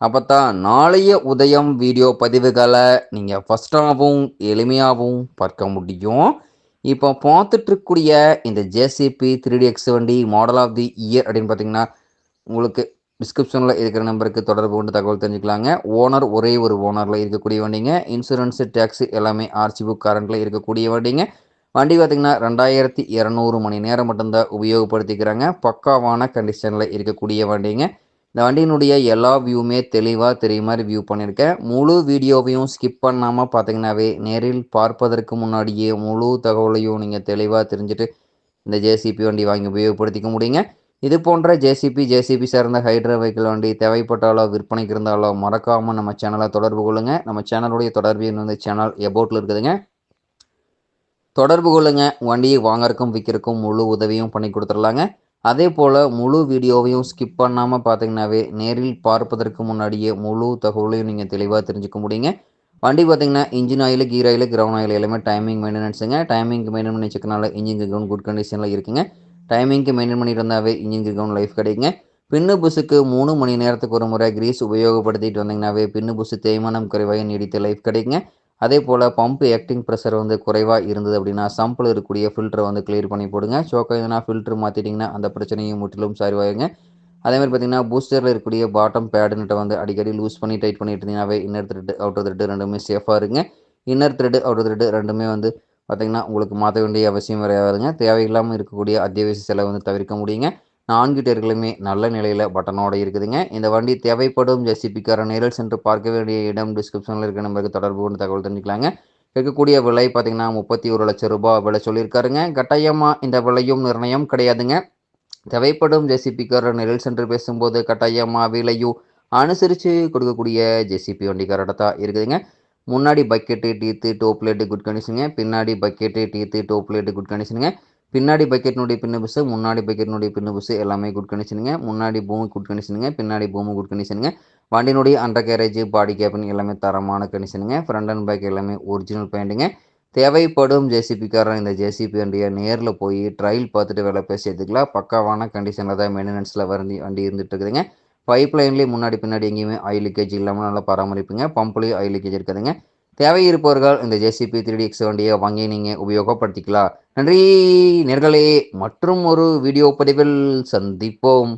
அப்போ தான் நாளைய உதயம் வீடியோ பதிவுகளை நீங்கள் ஃபஸ்ட்டாகவும் எளிமையாகவும் பார்க்க முடியும். இப்போ பார்த்துட்ருக்கூடிய இந்த ஜேசிபி த்ரீ டி எக்ஸ் வண்டி மாடல் ஆஃப் தி இயர் அப்படின்னு பார்த்தீங்கன்னா உங்களுக்கு டிஸ்கிரிப்ஷனில் இருக்கிற நம்பருக்கு தொடர்பு கொண்டு தகவல் தெரிஞ்சுக்கலாங்க. ஓனர் ஒரே ஒரு ஓனரில் இருக்கக்கூடிய வண்டிங்க. இன்சூரன்ஸு டேக்ஸு எல்லாமே ஆர்சி புக் கரண்ட்டில் இருக்கக்கூடிய வண்டிங்க. வண்டி பார்த்திங்கன்னா ரெண்டாயிரத்தி இரநூறு மணி நேரம் மட்டும்தான் உபயோகப்படுத்திக்கிறாங்க. பக்காவான கண்டிஷனில் இருக்கக்கூடிய வண்டிங்க. இந்த வண்டியினுடைய எல்லா வியூவுமே தெளிவாக தெரிய மாதிரி வியூ பண்ணியிருக்கேன். முழு வீடியோவையும் ஸ்கிப் பண்ணாமல் பார்த்தீங்கன்னாவே நேரில் பார்ப்பதற்கு முன்னாடியே முழு தகவலையும் நீங்கள் தெளிவாக தெரிஞ்சுட்டு இந்த ஜேசிபி வண்டி வாங்கி உபயோகப்படுத்திக்க முடியுங்க. இது போன்ற ஜேசிபி ஜேசிபி சார்ந்த ஹைட்ரா வெஹிக்கிள் வண்டி தேவைப்பட்டாலோ விற்பனைக்கு இருந்தாலோ மறக்காமல் நம்ம சேனலை தொடர்பு கொள்ளுங்கள் நம்ம சேனலுடைய தொடர்பு வந்து சேனல் எபோட்டில் இருக்குதுங்க. தொடர்பு கொள்ளுங்க. வண்டியை வாங்கறக்கும் விற்கிறக்கும் முழு உதவியும் பண்ணி கொடுத்துடலாங்க. அதே போல் முழு வீடியோவையும் ஸ்கிப் பண்ணாமல் பார்த்தீங்கன்னாவே நேரில் பார்ப்பதற்கு முன்னாடியே முழு தகவலையும் நீங்கள் தெளிவாக தெரிஞ்சுக்க முடியுங்க. வண்டி பார்த்தீங்கன்னா engine oil gear oil ground oil எல்லாமே டைமிங் மெயின்டெனன்ஸுங்க டைமிங்க்கு மெயின்டைன் பண்ணி வச்சுக்கனால இன்ஜின் கிரவுண்ட் குட் கண்டிஷனில் இருக்குங்க. டைமிங்க்கு மெயின்டைன் பண்ணியிருந்தாவே இன்ஜின் கிரவுண்ட் லைஃப் கிடைக்குங்க. பின்னு புஸுக்கு மூணு மணி நேரத்துக்கு ஒரு முறை கிரீஸ் உபயோகப்படுத்திட்டு வந்தீங்கன்னாவே பின்னு புஸ் தேய்மானம் குறைவாக நீடித்த லைஃப் கிடைக்குங்க. அதே போல் பம்ப் ஆக்டிங் ப்ரெஷர் வந்து குறைவாக இருந்தது அப்படின்னா சம்பில் இருக்கக்கூடிய ஃபில்டரை வந்து கிளியர் பண்ணி போடுங்க. சோக்கா எதுனா ஃபில்டர் மாற்றிட்டிங்கன்னா அந்த பிரச்சனையும் முற்றிலும் சரிவாயுங்க அதேமாதிரி பார்த்தீங்கன்னா பூஸ்டரில் இருக்கக்கூடிய பாட்டம் பேடுன்ட்ட வந்து அடிக்கடி லூஸ் பண்ணி டைட் பண்ணிட்டு இருந்தீங்கன்னாவே இன்னர் த்ரெட் அவுட்டர் த்ரெட்டு ரெண்டுமே சேஃபாக இருங்க. இன்னர் த்ரெட் அவுட்டர் த்ரெட்டு ரெண்டுமே வந்து பார்த்திங்கன்னா உங்களுக்கு மாற்ற வேண்டிய அவசியம் வரையாதுங்க தேவையில்லாமல் இருக்கக்கூடிய அத்தியாவசிய செலவு வந்து தவிர்க்க முடியுங்க. நான்கு டேர்களுமே நல்ல நிலையில் பட்டனோட இருக்குதுங்க. இந்த வண்டி தேவைப்படும் ஜெசிபிக்கார நேரில் சென்று பார்க்க வேண்டிய இடம் டிஸ்கிரிப்ஷனில் இருக்கிற நம்பருக்கு தொடர்பு கொண்டு தகவல் தெரிஞ்சுக்கலாங்க. இருக்கக்கூடிய விலை பார்த்திங்கன்னா முப்பத்தி ஒரு லட்சம் ரூபாய் விலை சொல்லியிருக்காருங்க. கட்டாயமாக இந்த விலையும் நிர்ணயம் கிடையாதுங்க. தேவைப்படும் ஜெசிபிக்கார நேரில் சென்று பேசும்போது கட்டாயமாக விலையும் அனுசரித்து கொடுக்கக்கூடிய ஜெசிபி வண்டிக்காரட தான் இருக்குதுங்க. முன்னாடி bucket teeth top light good கண்டிஷனுங்க பின்னாடி bucket teeth top light good கண்டிஷனுங்க பின்னாடி பக்கெட்னுடைய பின்னு பிசு முன்னாடி பக்கெட்னுடைய பின்னு புஸ் எல்லாமே குட் கண்டிஷனுங்க முன்னாடி பூமி குட் கண்டிஷனுங்க பின்னாடி பூமி குட் கண்டிஷனுங்க வண்டியினுடைய அண்டர் கேரேஜ் பாடி கேபின் எல்லாமே தரமான கண்டிஷனுங்க ஃப்ரண்ட் அண்ட் பேக் எல்லாமே ஒரிஜினல் பெயிண்ட்டுங்க தேவைப்படும் ஜேசிபிக்காரன் இந்த ஜேசிபி வண்டியை நேரில் போய் ட்ரையல் பார்த்துட்டு வேலை பேசி எடுத்துக்கலாம். பக்காவான கண்டிஷனில் தான் மெயின்டெனன்ஸில் வண்டி வண்டி இருந்துட்டு இருக்குதுங்க. பைப் லைன்லேயே முன்னாடி பின்னாடி எங்கேயுமே ஆயில் லீக்கேஜ் இல்லாமல் நல்லா பராமரிப்புங்க. பம்ப்லேயும் ஆயில் லீக்கேஜ் இருக்குதுங்க. தேவை இருப்பவர்கள் இந்த ஜேசிபி த்ரீ டி எக்ஸ் வண்டியை வாங்கி நீங்கள் உபயோகப்படுத்திக்கலாம். நன்றி நேர்களே. மற்றும் ஒரு வீடியோ பதிவில் சந்திப்போம்.